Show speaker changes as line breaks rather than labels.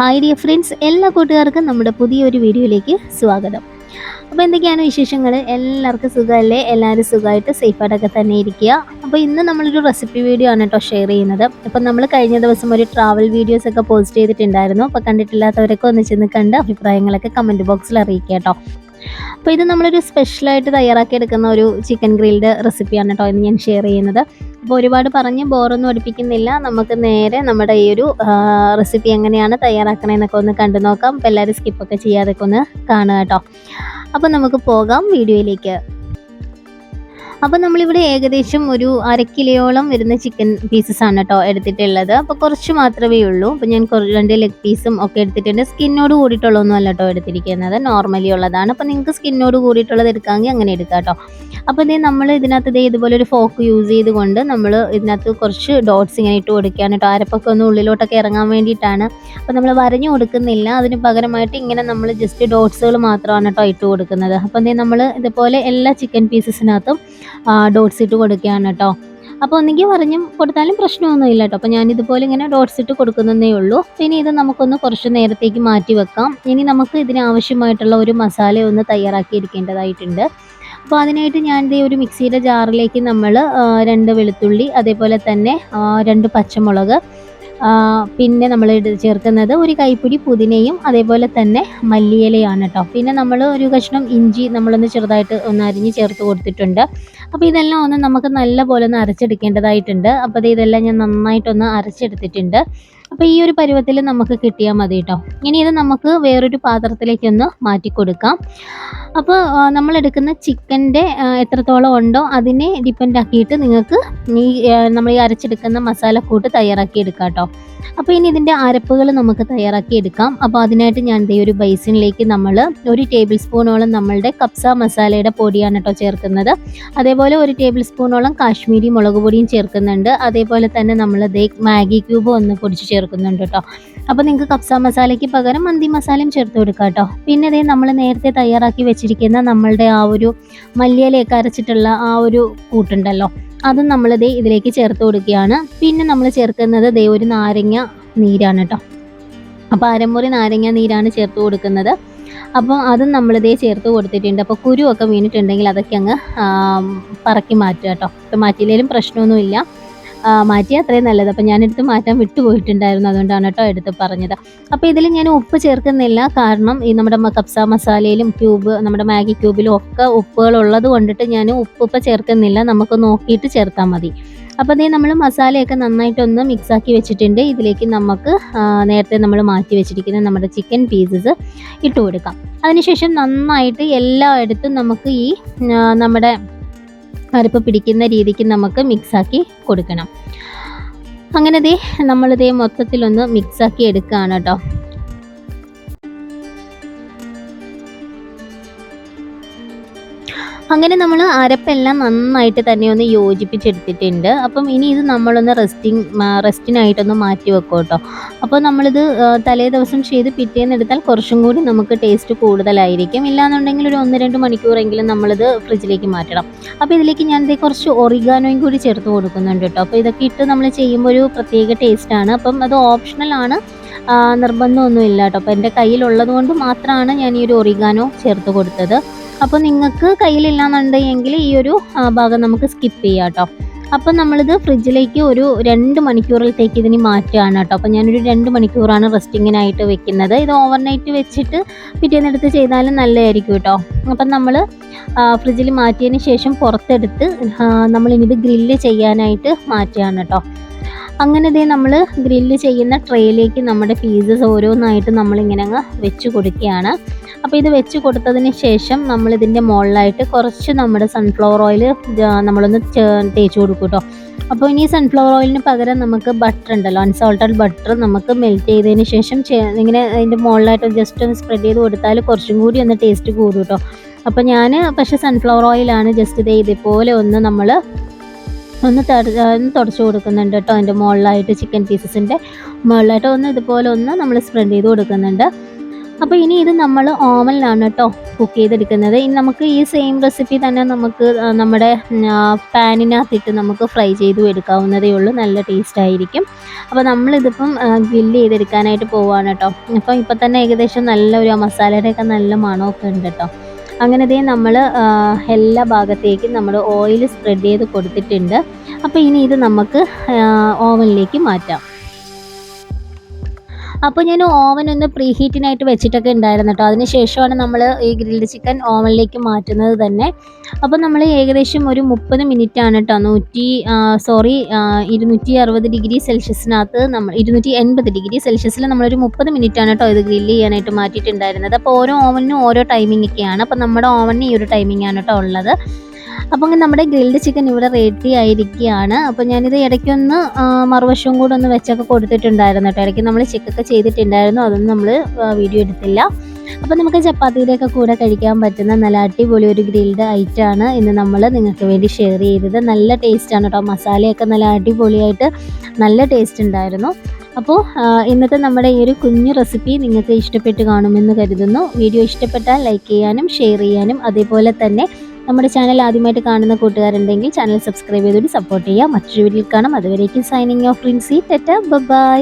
Hi dear friends എല്ലാ കൂട്ടുകാർക്കും നമ്മുടെ പുതിയൊരു വീഡിയോയിലേക്ക് സ്വാഗതം. അപ്പോൾ എന്തൊക്കെയാണ് വിശേഷങ്ങൾ? എല്ലാവർക്കും സുഖമല്ലേ? എല്ലാവരും സുഖമായിട്ട് സേഫായിട്ടൊക്കെ തന്നെ ഇരിക്കുക. അപ്പോൾ ഇന്ന് നമ്മളൊരു റെസിപ്പി വീഡിയോ ആണ് കേട്ടോ ഷെയർ ചെയ്യുന്നത്. അപ്പോൾ നമ്മൾ കഴിഞ്ഞ ദിവസം ഒരു ട്രാവൽ വീഡിയോസ് ഒക്കെ പോസ്റ്റ് ചെയ്തിട്ടുണ്ടായിരുന്നു. അപ്പോൾ കണ്ടിട്ടില്ലാത്തവരൊക്കെ ഒന്ന് ചെന്ന് കണ്ട് അഭിപ്രായങ്ങളൊക്കെ കമന്റ് ബോക്സിൽ അറിയിക്കുക കേട്ടോ. അപ്പോൾ ഇത് നമ്മളൊരു സ്പെഷ്യലായിട്ട് തയ്യാറാക്കി എടുക്കുന്ന ഒരു ചിക്കൻ ഗ്രിൽഡ് റെസിപ്പിയാണ് കേട്ടോ ഇന്ന് ഞാൻ ഷെയർ ചെയ്യുന്നത്. അപ്പോൾ ഒരുപാട് പറഞ്ഞ് ബോറൊന്നും അടുപ്പിക്കുന്നില്ല. നമുക്ക് നേരെ നമ്മുടെ ഈ ഒരു റെസിപ്പി എങ്ങനെയാണ് തയ്യാറാക്കണമെന്നൊക്കെ ഒന്ന് കണ്ടു നോക്കാം. അപ്പോൾ എല്ലാവരും സ്കിപ്പൊക്കെ ചെയ്യാതൊക്കെ ഒന്ന് കാണുക കേട്ടോ. അപ്പോൾ നമുക്ക് പോകാം വീഡിയോയിലേക്ക്. അപ്പോൾ നമ്മളിവിടെ ഏകദേശം ഒരു അര കിലോയോളം വരുന്ന ചിക്കൻ പീസസ് ആണ് കേട്ടോ എടുത്തിട്ടുള്ളത്. അപ്പോൾ കുറച്ച് മാത്രമേ ഉള്ളൂ. അപ്പോൾ ഞാൻ രണ്ട് ലെഗ് പീസും ഒക്കെ എടുത്തിട്ടുണ്ട്. സ്കിന്നോട് കൂടിയിട്ടുള്ളതൊന്നും അല്ല കേട്ടോ എടുത്തിരിക്കുന്നത്. നോർമലി ഉള്ളതാണ്. അപ്പോൾ നിങ്ങൾക്ക് സ്കിന്നോട് കൂടിയിട്ടുള്ളത് എടുക്കാമെങ്കിൽ അങ്ങനെ എടുക്കാം കേട്ടോ അപ്പോൾ ഇതേ നമ്മൾ ഇതിനകത്ത് ഇതേ ഇതുപോലെ ഒരു ഫോക്ക് യൂസ് ചെയ്തുകൊണ്ട് നമ്മൾ ഇതിനകത്ത് കുറച്ച് ഡോട്ട്സ് ഇങ്ങനെ ഇട്ട് കൊടുക്കുകയാണ് കേട്ടോ അരപ്പൊക്കെ ഒന്ന് ഉള്ളിലോട്ടൊക്കെ ഇറങ്ങാൻ വേണ്ടിയിട്ടാണ്. അപ്പോൾ നമ്മൾ വരഞ്ഞു കൊടുക്കുന്നില്ല. അതിന് പകരമായിട്ട് ഇങ്ങനെ നമ്മൾ ജസ്റ്റ് ഡോട്ട്സുകൾ മാത്രമാണ് കേട്ടോ ഇട്ട് കൊടുക്കുന്നത്. അപ്പോൾ എന്തേ നമ്മൾ ഇതുപോലെ എല്ലാ ചിക്കൻ പീസസിനകത്തും ഡോട്ട്സ് ഇട്ട് കൊടുക്കുകയാണ് കേട്ടോ അപ്പോൾ ഒന്നെങ്കിൽ പറഞ്ഞു കൊടുത്താലും പ്രശ്നമൊന്നുമില്ല കേട്ടോ അപ്പോൾ ഞാനിതുപോലെ ഇങ്ങനെ ഡോട്ട്സ് ഇട്ട് കൊടുക്കുന്നതേ ഉള്ളൂ. ഇനി ഇത് നമുക്കൊന്ന് കുറച്ച് നേരത്തേക്ക് മാറ്റി വെക്കാം. ഇനി നമുക്ക് ഇതിനാവശ്യമായിട്ടുള്ള ഒരു മസാല ഒന്ന് തയ്യാറാക്കിയിരിക്കേണ്ടതായിട്ടുണ്ട് അപ്പോൾ അതിനായിട്ട് ഞാൻ ഇതേ ഒരു മിക്സിയുടെ ജാറിലേക്ക് നമ്മൾ രണ്ട് വെളുത്തുള്ളി അതേപോലെ തന്നെ രണ്ട് പച്ചമുളക് പിന്നെ നമ്മൾ ചേർക്കുന്നത് ഒരു കൈപ്പിടി പുതിനയും അതേപോലെ തന്നെ മല്ലിയിലയാണ് കേട്ടോ പിന്നെ നമ്മൾ ഒരു കഷ്ണം ഇഞ്ചി നമ്മളൊന്ന് ചെറുതായിട്ട് ഒന്ന് അരിഞ്ഞ് ചേർത്ത് കൊടുത്തിട്ടുണ്ട്. അപ്പോൾ ഇതെല്ലാം ഒന്ന് നമുക്ക് നല്ല പോലെ ഒന്ന് അരച്ചെടുക്കേണ്ടതായിട്ടുണ്ട്. അപ്പോൾ ഇതെല്ലാം ഞാൻ നന്നായിട്ടൊന്ന് അരച്ചെടുത്തിട്ടുണ്ട്. അപ്പോൾ ഈ ഒരു പരുവത്തിൽ നമുക്ക് കിട്ടിയാൽ മതി കേട്ടോ ഇനി ഇത് നമുക്ക് വേറൊരു പാത്രത്തിലേക്കൊന്ന് മാറ്റി കൊടുക്കാം. അപ്പോൾ നമ്മൾ എടുക്കുന്ന ചിക്കന്റെ എത്രത്തോളം ഉണ്ടോ അതിനെ ഡിപ്പെൻഡ് ആക്കിയിട്ട് നിങ്ങൾക്ക് ഈ നമ്മൾ ഈ അരച്ചെടുക്കുന്ന മസാലക്കൂട്ട് തയ്യാറാക്കി എടുക്കാം കേട്ടോ അപ്പോൾ ഇനി ഇതിന്റെ അരപ്പുകൾ നമുക്ക് തയ്യാറാക്കി എടുക്കാം. അപ്പോൾ അതിനായിട്ട് ഞാൻ ദേ ഒരു ബൈസിനിലേക്ക് നമ്മൾ ഒരു ടേബിൾ സ്പൂണോളം നമ്മളുടെ കപ്സ മസാലയുടെ പൊടിയാണ് കേട്ടോ ചേർക്കുന്നത്. അതേപോലെ ഒരു ടേബിൾ സ്പൂണോളം കാശ്മീരി മുളക് പൊടിയും ചേർക്കുന്നുണ്ട്. അതേപോലെ തന്നെ നമ്മൾ ദേ മാഗി ക്യൂബ് ഒന്ന് പൊടിച്ച് ചേർക്കുന്നുണ്ട് കേട്ടോ അപ്പോൾ നിങ്ങൾക്ക് കപ്സ മസാലയ്ക്ക് പകരം മന്തി മസാലയും ചേർത്ത് കൊടുക്കാം കേട്ടോ പിന്നെ ദേ നമ്മൾ നേരത്തെ തയ്യാറാക്കി വെച്ചിരിക്കുന്ന നമ്മളുടെ ആ ഒരു മല്ലിയിലേക്ക് അരച്ചിട്ടുള്ള ആ ഒരു കൂട്ടുണ്ടല്ലോ. അതും നമ്മൾ ദേ ഇതിലേക്ക് ചേർത്ത് കൊടുക്കുകയാണ്. പിന്നെ നമ്മൾ ചേർക്കുന്നത് ദേ ഒരു നാരങ്ങ നീരാണ് കേട്ടോ അപ്പോൾ അരമുറി നാരങ്ങ നീരാണ് ചേർത്ത് കൊടുക്കുന്നത്. അപ്പോൾ അതും നമ്മളിതേ ചേർത്ത് കൊടുത്തിട്ടുണ്ട്. അപ്പോൾ കുരുവൊക്കെ വീണിട്ടുണ്ടെങ്കിൽ അതൊക്കെ അങ്ങ് പറക്കി മാറ്റുക കേട്ടോ മാറ്റിയില്ലെങ്കിലും പ്രശ്നമൊന്നുമില്ല. മാറ്റിയാൽ അത്രയും നല്ലത്. അപ്പോൾ ഞാനെടുത്ത് മാറ്റാൻ വിട്ടുപോയിട്ടുണ്ടായിരുന്നു. അതുകൊണ്ടാണ് കേട്ടോ എടുത്ത് പറഞ്ഞത്. അപ്പോൾ ഇതിൽ ഞാൻ ഉപ്പ് ചേർക്കുന്നില്ല. കാരണം ഈ നമ്മുടെ കപ്സ മസാലയിലും ക്യൂബ് നമ്മുടെ മാഗി ക്യൂബിലും ഒക്കെ ഉപ്പുകൾ ഉള്ളത് കൊണ്ടിട്ട് ഞാൻ ഉപ്പ് ഇപ്പം ചേർക്കുന്നില്ല. നമുക്ക് നോക്കിയിട്ട് ചേർത്താൽ മതി. അപ്പോൾ അതേ നമ്മൾ മസാലയൊക്കെ നന്നായിട്ടൊന്ന് മിക്സാക്കി വെച്ചിട്ടുണ്ട്. ഇതിലേക്ക് നമുക്ക് നേരത്തെ നമ്മൾ മാറ്റി വെച്ചിരിക്കുന്ന നമ്മുടെ ചിക്കൻ പീസസ് ഇട്ട് കൊടുക്കാം. അതിനുശേഷം നന്നായിട്ട് എല്ലായിടത്തും നമുക്ക് ഈ നമ്മുടെ അരപ്പ് പിടിക്കുന്ന രീതിക്ക് നമുക്ക് മിക്സാക്കി കൊടുക്കണം. അങ്ങനെ ദേ നമ്മളിതേ മൊത്തത്തിലൊന്ന് മിക്സാക്കി എടുക്കുകയാണ് കേട്ടോ അങ്ങനെ നമ്മൾ അരപ്പെല്ലാം നന്നായിട്ട് തന്നെ ഒന്ന് യോജിപ്പിച്ചെടുത്തിട്ടുണ്ട്. അപ്പം ഇനി ഇത് നമ്മളൊന്ന് റെസ്റ്റിംഗ് റെസ്റ്റിനായിട്ടൊന്ന് മാറ്റി വെക്കും കേട്ടോ അപ്പോൾ നമ്മളിത് തലേ ദിവസം ചെയ്ത് പിറ്റേന്ന് എടുത്താൽ കുറച്ചും കൂടി നമുക്ക് ടേസ്റ്റ് കൂടുതലായിരിക്കും. ഇല്ലാന്നുണ്ടെങ്കിൽ ഒരു ഒന്ന് രണ്ട് മണിക്കൂറെങ്കിലും നമ്മളിത് ഫ്രിഡ്ജിലേക്ക് മാറ്റണം. അപ്പോൾ ഇതിലേക്ക് ഞാൻ ഇതേ കുറച്ച് ഒറിഗാനോയും കൂടി ചേർത്ത് കൊടുക്കുന്നുണ്ട് കേട്ടോ. അപ്പോൾ ഇതൊക്കെ ഇട്ട് നമ്മൾ ചെയ്യുമ്പോൾ ഒരു പ്രത്യേക ടേസ്റ്റാണ് അപ്പം അത് ഓപ്ഷണലാണ് നിർബന്ധമൊന്നുമില്ല കേട്ടോ. അപ്പോൾ എന്റെ കയ്യിലുള്ളത് കൊണ്ട് മാത്രമാണ് ഞാൻ ഈ ഒരു ഒറിഗാനോ ചേർത്ത് കൊടുത്തത്. അപ്പോൾ നിങ്ങൾക്ക് കയ്യിലില്ലാന്നുണ്ടെങ്കിൽ ഈ ഒരു ഭാഗം നമുക്ക് സ്കിപ്പ് ചെയ്യാം കേട്ടോ അപ്പം നമ്മളിത് ഫ്രിഡ്ജിലേക്ക് ഒരു രണ്ട് മണിക്കൂറിലത്തേക്ക് ഇതിന് മാറ്റുകയാണ് കേട്ടോ അപ്പം ഞാനൊരു രണ്ട് മണിക്കൂറാണ് റെസ്റ്റിങ്ങിനായിട്ട് വെക്കുന്നത്. ഇത് ഓവർനൈറ്റ് വെച്ചിട്ട് പിറ്റേന്നെടുത്ത് ചെയ്താലും നല്ലതായിരിക്കും കേട്ടോ അപ്പം നമ്മൾ ഫ്രിഡ്ജിൽ മാറ്റിയതിന് ശേഷം പുറത്തെടുത്ത് നമ്മളിനിത് ഗ്രില്ല് ചെയ്യാനായിട്ട് മാറ്റുകയാണ് കേട്ടോ അങ്ങനെ ഇതേ നമ്മൾ ഗ്രില്ല് ചെയ്യുന്ന ട്രേയിലേക്ക് നമ്മുടെ പീസസ് ഓരോന്നായിട്ട് നമ്മളിങ്ങനെ അങ്ങ് വെച്ച് കൊടുക്കുകയാണ്. അപ്പോൾ ഇത് വെച്ച് കൊടുത്തതിന് ശേഷം നമ്മൾ ഇതിന്റെ മുകളിലായിട്ട് കുറച്ച് നമ്മുടെ സൺഫ്ലവർ ഓയിൽ നമ്മളൊന്ന് തേച്ച് കൊടുക്കും കേട്ടോ അപ്പോൾ ഇനി സൺഫ്ലവർ ഓയിലിന് പകരം നമുക്ക് ബട്ടർ ഉണ്ടല്ലോ അൺസോൾട്ടഡ് ബട്ടർ നമുക്ക് മെൽറ്റ് ചെയ്തതിന് ശേഷം ഇങ്ങനെ അതിന്റെ മുകളിലായിട്ട് ജസ്റ്റ് ഒന്ന് സ്പ്രെഡ് ചെയ്ത് കൊടുത്താൽ കുറച്ചും കൂടി ഒന്ന് ടേസ്റ്റ് കൂടും കേട്ടോ അപ്പോൾ ഞാൻ പക്ഷേ സൺഫ്ലവർ ഓയിലാണ് ജസ്റ്റ് ഇതേ ഇതേപോലെ ഒന്ന് നമ്മൾ ഒന്ന് ഒന്ന് തുടച്ചു കൊടുക്കുന്നുണ്ട് കേട്ടോ അതിന്റെ മുകളിലായിട്ട് ചിക്കൻ പീസസിന്റെ മുകളിലായിട്ട് ഒന്ന് ഇതുപോലെ ഒന്ന് നമ്മൾ സ്പ്രെഡ് ചെയ്ത് കൊടുക്കുന്നുണ്ട്. അപ്പോൾ ഇനി ഇത് നമ്മൾ ഓവനിലാണ് കേട്ടോ കുക്ക് ചെയ്തെടുക്കുന്നത്. ഇനി നമുക്ക് ഈ സെയിം റെസിപ്പി തന്നെ നമുക്ക് നമ്മുടെ പാനിനകത്തിട്ട് നമുക്ക് ഫ്രൈ ചെയ്തും എടുക്കാവുന്നതേ ഉള്ളൂ. നല്ല ടേസ്റ്റ് ആയിരിക്കും. അപ്പോൾ നമ്മളിതിപ്പം ഗ്രില്ല് ചെയ്തെടുക്കാനായിട്ട് പോവുകയാണ് കേട്ടോ. അപ്പോൾ ഇപ്പം തന്നെ ഏകദേശം നല്ല ഒരു മസാലയുടെയൊക്കെ നല്ല മണമൊക്കെ ഉണ്ട് കേട്ടോ. അങ്ങനെ ദേ നമ്മൾ എല്ലാ ഭാഗത്തേക്കും നമ്മൾ ഓയിൽ സ്പ്രെഡ് ചെയ്ത് കൊടുത്തിട്ടുണ്ട്. അപ്പോൾ ഇനി ഇത് നമുക്ക് ഓവനിലേക്ക് മാറ്റാം. അപ്പോൾ ഞാൻ ഓവൻ ഒന്ന് പ്രീ ഹീറ്റിനായിട്ട് വെച്ചിട്ടൊക്കെ ഉണ്ടായിരുന്നു കേട്ടോ അതിന് ശേഷമാണ് നമ്മൾ ഈ ഗ്രിൽഡ് ചിക്കൻ ഓവനിലേക്ക് മാറ്റുന്നത് തന്നെ. അപ്പോൾ നമ്മൾ ഏകദേശം ഒരു മുപ്പത് മിനിറ്റ് ആണ് കേട്ടോ നൂറ്റി സോറി ഇരുന്നൂറ്റി അറുപത് ഡിഗ്രി സെൽഷ്യസിനകത്ത് നമ്മൾ ഇരുന്നൂറ്റി എൺപത് ഡിഗ്രി സെൽഷ്യസിൽ നമ്മളൊരു മുപ്പത് മിനിറ്റ് ആണ് കേട്ടോ ഇത് ഗ്രില്ല് ചെയ്യാനായിട്ട് മാറ്റിയിട്ടുണ്ടായിരുന്നത്. അപ്പോൾ ഓരോ ഓവനിനും ഓരോ ടൈമിംഗ് ഒക്കെയാണ്. അപ്പോൾ നമ്മുടെ ഓവനിന് ഈ ഒരു ടൈമിംഗ് ആണ് കേട്ടോ ഉള്ളത്. അപ്പോൾ അങ്ങനെ നമ്മുടെ ഗ്രിൽഡ് ചിക്കൻ ഇവിടെ റെഡി ആയിരിക്കുകയാണ്. അപ്പോൾ ഞാനിത് ഇടയ്ക്കൊന്ന് മറുവശവും കൂടെ ഒന്ന് വെച്ചൊക്കെ കൊടുത്തിട്ടുണ്ടായിരുന്നു കേട്ടോ. ഇടയ്ക്ക് നമ്മൾ ചിക്കൊക്കെ ചെയ്തിട്ടുണ്ടായിരുന്നു. അതൊന്നും നമ്മൾ വീഡിയോ എടുത്തില്ല. അപ്പോൾ നമുക്ക് ചപ്പാത്തിയുടെയൊക്കെ കൂടെ കഴിക്കാൻ പറ്റുന്ന നല്ല അടിപൊളി ഒരു ഗ്രിൽഡ് ഐറ്റമാണ് ഇന്ന് നമ്മൾ നിങ്ങൾക്ക് വേണ്ടി ഷെയർ ചെയ്തത്. നല്ല ടേസ്റ്റാണ് കേട്ടോ. മസാലയൊക്കെ നല്ല അടിപൊളിയായിട്ട് നല്ല ടേസ്റ്റ് ഉണ്ടായിരുന്നു. അപ്പോൾ ഇന്നത്തെ നമ്മുടെ ഈ ഒരു കുഞ്ഞു റെസിപ്പി നിങ്ങൾക്ക് ഇഷ്ടപ്പെട്ട് കാണുമെന്ന് കരുതുന്നു. വീഡിയോ ഇഷ്ടപ്പെട്ടാൽ ലൈക്ക് ചെയ്യാനും ഷെയർ ചെയ്യാനും അതേപോലെ തന്നെ നമ്മുടെ ചാനൽ ആദ്യമായിട്ട് കാണുന്ന കൂട്ടുകാരുണ്ടെങ്കിൽ ചാനൽ സബ്സ്ക്രൈബ് ചെയ്തുകൊണ്ട് സപ്പോർട്ട് ചെയ്യുക. മറ്റൊരു വീട്ടിൽ കാണാം. അതുവരേക്കും signing off Rincy Tetta bye